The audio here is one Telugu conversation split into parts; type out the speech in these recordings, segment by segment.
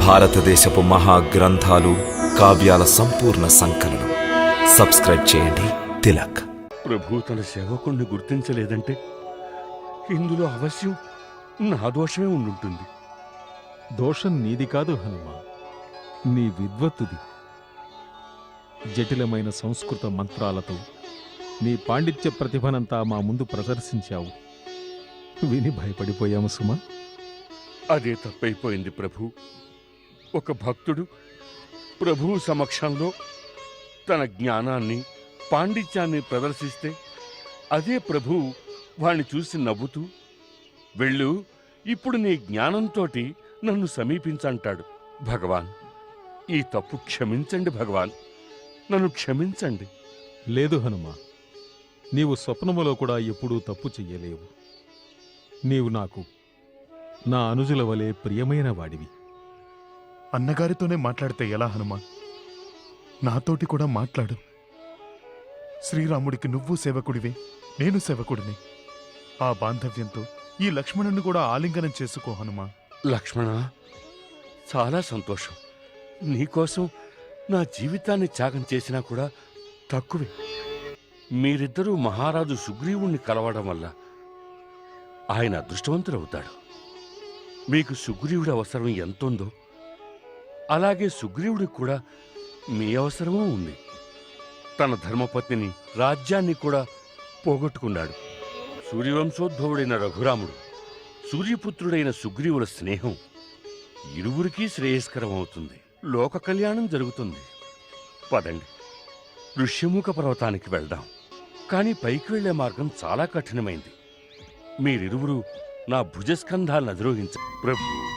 భారతదేశపు మహాగ్రంథాలు కావ్యాల సంపూర్ణ సంకలనం. సబ్స్క్రైబ్ చేయండి. తిలక్. ప్రభు తన సేవకుణ్ణి గుర్తించలేదంటే ఇందులో అవశ్యం నా దోషమే ఉండుంటుంది. దోషం నీది కాదు హనుమ నీ విద్వత్తుది. జటిలమైన సంస్కృత మంత్రాలతో నీ పాండిత్య ప్రతిభనంతా మా ముందు ప్రదర్శించావు. విని భయపడిపోయాము సుమా. అదే తప్పైపోయింది ప్రభు. ఒక భక్తుడు ప్రభువు సమక్షంలో తన జ్ఞానాన్ని పాండిత్యాన్ని ప్రదర్శిస్తే అదే ప్రభువు వాణ్ణి చూసి నవ్వుతూ వెళ్ళు ఇప్పుడు నీ జ్ఞానంతోటి నన్ను సమీపించంటాడు భగవాన్. ఈ తప్పు క్షమించండి భగవాన్. నన్ను క్షమించండి. లేదు హనుమ నీవు స్వప్నములో కూడా ఎప్పుడూ తప్పు చెయ్యలేవు. నీవు నాకు నా అనుజుల వలె ప్రియమైన వాడివి. అన్నగారితోనే మాట్లాడితే ఎలా హనుమా నాతోటి కూడా మాట్లాడు. శ్రీరాముడికి నువ్వు సేవకుడివే నేను సేవకుడిని. ఆ బాంధవ్యంతో ఈ లక్ష్మణుని కూడా ఆలింగనం చేసుకో హనుమా లక్ష్మణ చాలా సంతోషం. నీకోసం నా జీవితాన్ని త్యాగం చేసినా కూడా తక్కువే. మీరిద్దరూ మహారాజు సుగ్రీవుణ్ణి కలవడం వల్ల ఆయన అదృష్టవంతుడవుతాడు. మీకు సుగ్రీవుడి అవసరం ఎంతుందో అలాగే సుగ్రీవుడికి కూడా మీ అవసరమూ ఉంది. తన ధర్మపత్నిని రాజ్యాన్ని కూడా పోగొట్టుకున్నాడు. సూర్యవంశోద్భవుడైన రఘురాముడు సూర్యపుత్రుడైన సుగ్రీవుల స్నేహం ఇరువురికీ శ్రేయస్కరం అవుతుంది లోక కళ్యాణం జరుగుతుంది. పదండి. ఋష్యముఖ పర్వతానికి వెళ్దాం. కానీ పైకి వెళ్ళే మార్గం చాలా కఠినమైంది. మీరిరువురు నా భుజస్కంధాలను అధిరోహించ ప్రభు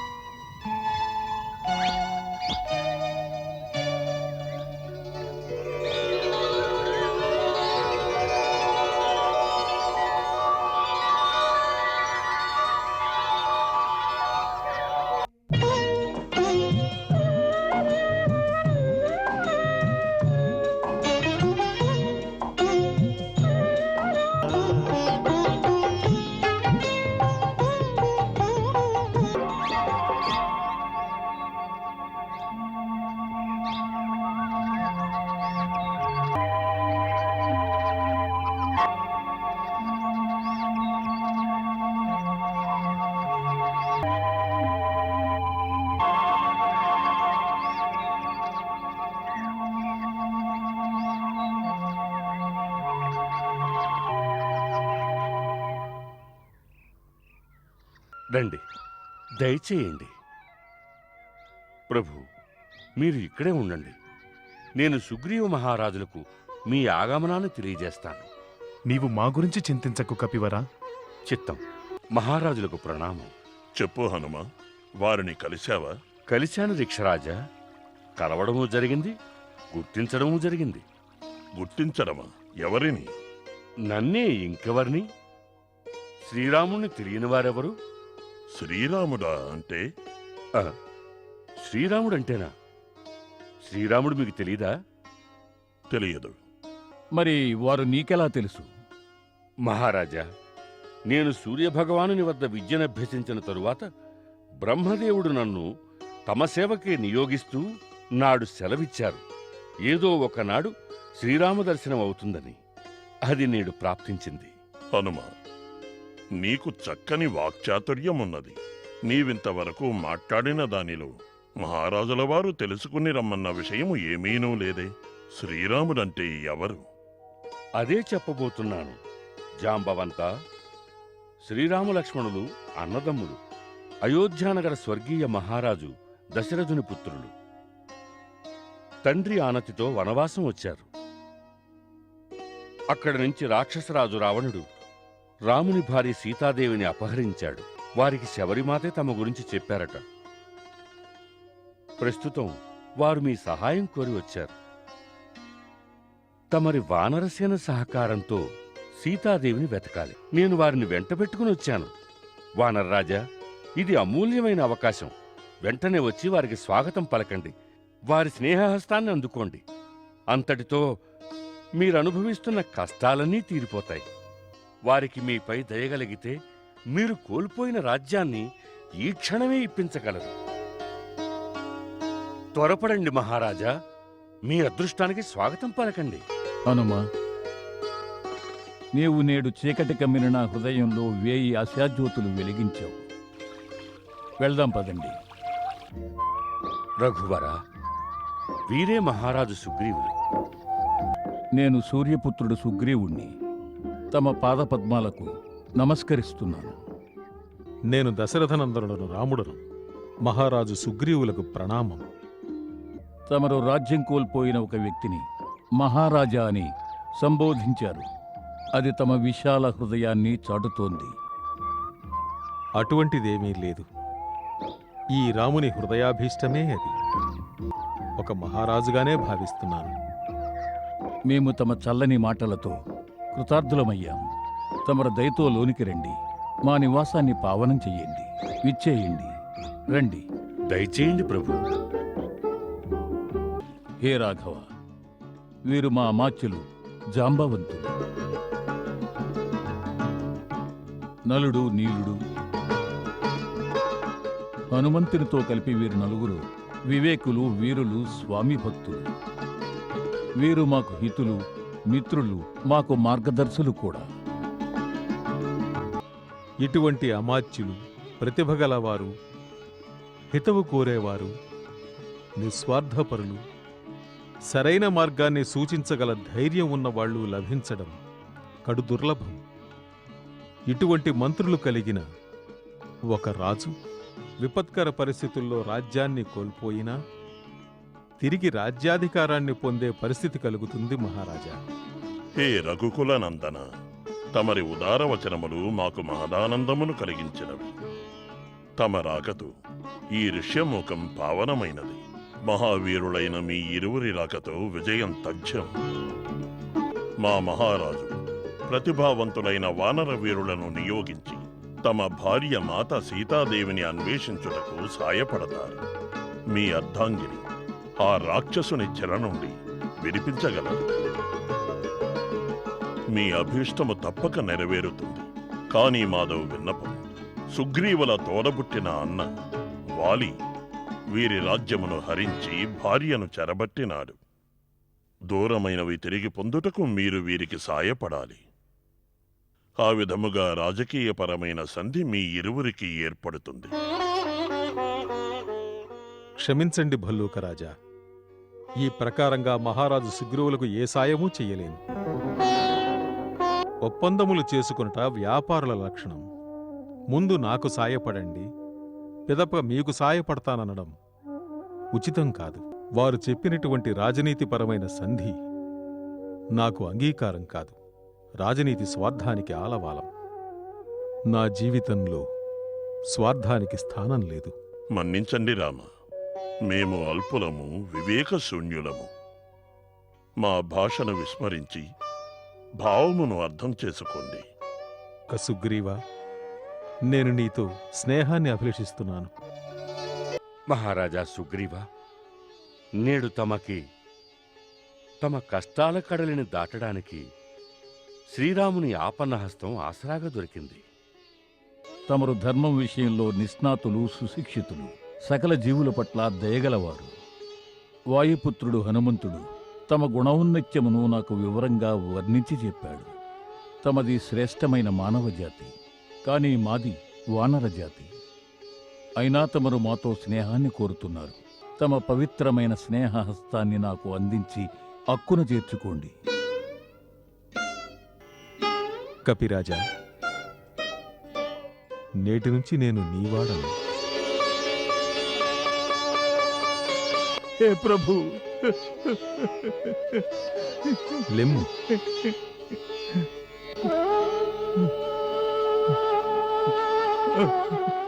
రండి. దయచేయండి. ప్రభు మీరు ఇక్కడే ఉండండి. నేను సుగ్రీవ మహారాజులకు మీ ఆగమనాన్ని తెలియజేస్తాను. నీవు మా గురించి చింతించకు కపివరా. చిత్తం. మహారాజులకు ప్రణామం. చెప్పు హనుమ వారిని కలిశావా? కలిశాను రిక్షరాజా కలవడము జరిగింది గుర్తించడము జరిగింది. గుర్తించడమా? ఎవరిని? నన్నే ఇంకెవరిని? శ్రీరాముణ్ణి తెలియని వారెవరు? శ్రీరాముడా అంటే? ఆ, శ్రీరాముడంటేనా? శ్రీరాముడు మీకు తెలీదా? తెలియదు. మరి వారు నీకెలా తెలుసు? మహారాజా నేను సూర్యభగవానుని వద్ద విద్యనభ్యసించిన తరువాత బ్రహ్మదేవుడు నన్ను తమ సేవకే నియోగిస్తూ నాడు సెలవిచ్చారు. ఏదో ఒకనాడు శ్రీరామ దర్శనం అవుతుందని అది నేడు ప్రాప్తించింది. హనుమ నీకు చక్కని వాక్చాతుర్యం ఉన్నది నీవింతవరకు మాట్లాడిన దానిలో మహారాజుల వారు తెలుసుకుని రమ్మన్న విషయము ఏమీనూ లేదే. శ్రీరాముడంటే ఎవరు? అదే చెప్పబోతున్నాను. జాంబవంత శ్రీరామలక్ష్మణులు అన్నదమ్ములు అయోధ్యానగర స్వర్గీయ మహారాజు దశరథుని పుత్రులు. తండ్రి ఆనతితో వనవాసం వచ్చారు. అక్కడి నుంచి రాక్షసరాజు రావణుడు రాముని భార్య సీతాదేవిని అపహరించాడు. వారికి శబరిమాతే తమ గురించి చెప్పారట. ప్రస్తుతం వారు మీ సహాయం కోరి వచ్చారు. తమరి వానరసేన సహకారంతో సీతాదేవిని వెతకాలి. నేను వారిని వెంట పెట్టుకుని వచ్చాను. వానర్రాజా ఇది అమూల్యమైన అవకాశం. వెంటనే వచ్చి వారికి స్వాగతం పలకండి. వారి స్నేహహస్తాన్ని అందుకోండి. అంతటితో మీరనుభవిస్తున్న కష్టాలన్నీ తీరిపోతాయి. వారికి మీపై దయగలిగితే మీరు కోల్పోయిన రాజ్యాన్ని ఈ క్షణమే ఇప్పించగలరు. త్వరపడండి మహారాజా మీ అదృష్టానికి స్వాగతం పలకండి. హనుమ నీవు నేడు చీకటి కమ్మిన నా హృదయంలో వేయి ఆశాజ్యోతులు వెలిగించావు. వెళ్దాం పదండి. రఘువర వీరే మహారాజు సుగ్రీవులు. నేను సూర్యపుత్రుడు సుగ్రీవుణ్ణి. తమ పాదపద్మాలకు నమస్కరిస్తున్నాను. నేను దశరథనందనుడను రాముడను. మహారాజు సుగ్రీవులకు ప్రణామం. తమరు రాజ్యం కోల్పోయిన ఒక వ్యక్తిని మహారాజా అని సంబోధించారు. అది తమ విశాల హృదయాన్ని చాటుతోంది. అటువంటిదేమీ లేదు. ఈ రాముని హృదయాభీష్టమే అది. ఒక మహారాజుగానే భావిస్తున్నాను. మేము తమ చల్లని మాటలతో కృతార్థులమయ్యాం. తమరు దయతో లోనికి రండి. మా నివాసాన్ని పావనం చెయ్యండి. విచ్చేయండి. రండి. దయచేయండి ప్రభు. హే రాఘవ వీరు మా అమాత్యులు జాంబవంతులు. నలుడు నీలుడు. హనుమంతునితో కలిపి వీరు నలుగురు వివేకులు వీరులు స్వామి భక్తులు. వీరు మాకు హితులు మిత్రులు మాకు మార్గదర్శులు కూడా. ఇటువంటి అమాత్యులు ప్రతిభ గలవారు హితవు కోరేవారు నిస్వార్థపరులు సరైన మార్గాన్ని సూచించగల ధైర్యం ఉన్నవాళ్ళు లభించడం కడు దుర్లభం. ఇటువంటి మంత్రులు కలిగిన ఒక రాజు విపత్కర పరిస్థితుల్లో రాజ్యాన్ని కోల్పోయినా తిరిగి రాజ్యాధికారాన్ని పొందే పరిస్థితి కలుగుతుంది మహారాజా. హే రఘుకుల నందన తమరి ఉదార వచనములు మాకు మహదానందమును కలిగించినవి. తమ రాకతో ఈ ఋష్యముఖం పావనమైనది. మహావీరులైన మీ ఇరువురి రాకతో విజయం తథ్యం. మా మహారాజు ప్రతిభావంతులైన వానర వీరులను నియోగించి తమ భార్య మాత సీతాదేవిని అన్వేషించుటకు సాయపడతారు. మీ అర్ధాంగిని ఆ రాక్షసుని చెర నుండి విడిపించగలరు. మీ అభీష్టము తప్పక నెరవేరుతుంది. కానీ మాధవ్ విన్నపం సుగ్రీవుల తోడబుట్టిన అన్న వాలి వీరి రాజ్యమును హరించి భార్యను చెరబట్టినాడు. దూరమైనవి తిరిగి పొందుటకు మీరు వీరికి సాయపడాలి. ఆ విధముగా రాజకీయపరమైన సంధి మీ ఇరువురికి ఏర్పడుతుంది. క్షమించండి భల్లూకరాజా ఈ ప్రకారంగా మహారాజు సుగ్రీవులకు ఏ సాయమూ చెయ్యలేను ఒప్పందములు చేసుకునుట వ్యాపారుల లక్షణం. ముందు నాకు సాయపడండి. పిదప మీకు సాయపడతాననడం ఉచితం కాదు. వారు చెప్పినటువంటి రాజనీతిపరమైన సంధి నాకు అంగీకారం కాదు. రాజనీతి స్వార్థానికి ఆలవాలం. నా జీవితంలో స్వార్థానికి స్థానం లేదు. మన్నించండి రామ. మేము అల్పులము వివేకశూన్యులము. మా భాషను విస్మరించి భావమును అర్థం చేసుకోండి. కసుగ్రీవా నేను నీతో స్నేహాన్ని అభిలషిస్తున్నాను. మహారాజా సుగ్రీవ నేడు తమకి తమ కష్టాల కడలిని దాటడానికి శ్రీరాముని ఆపన్నహస్తం ఆసరాగా దొరికింది. తమరు ధర్మం విషయంలో నిష్ణాతులు సుశిక్షితులు. సకల జీవుల పట్ల దయగలవారు. వాయుపుత్రుడు హనుమంతుడు తమ గుణౌన్నత్యమును నాకు వివరంగా వర్ణించి చెప్పాడు. తమది శ్రేష్టమైన మానవ జాతి కానీ మాది వానర జాతి. అయినా తమరు మాతో స్నేహాన్ని కోరుతున్నారు. తమ పవిత్రమైన స్నేహహస్తాన్ని నాకు అందించి అక్కున చేర్చుకోండి. కపిరాజా నేటి నుంచి నేను నీవాడను హే ప్రభు? లెమ్ము. ఆ.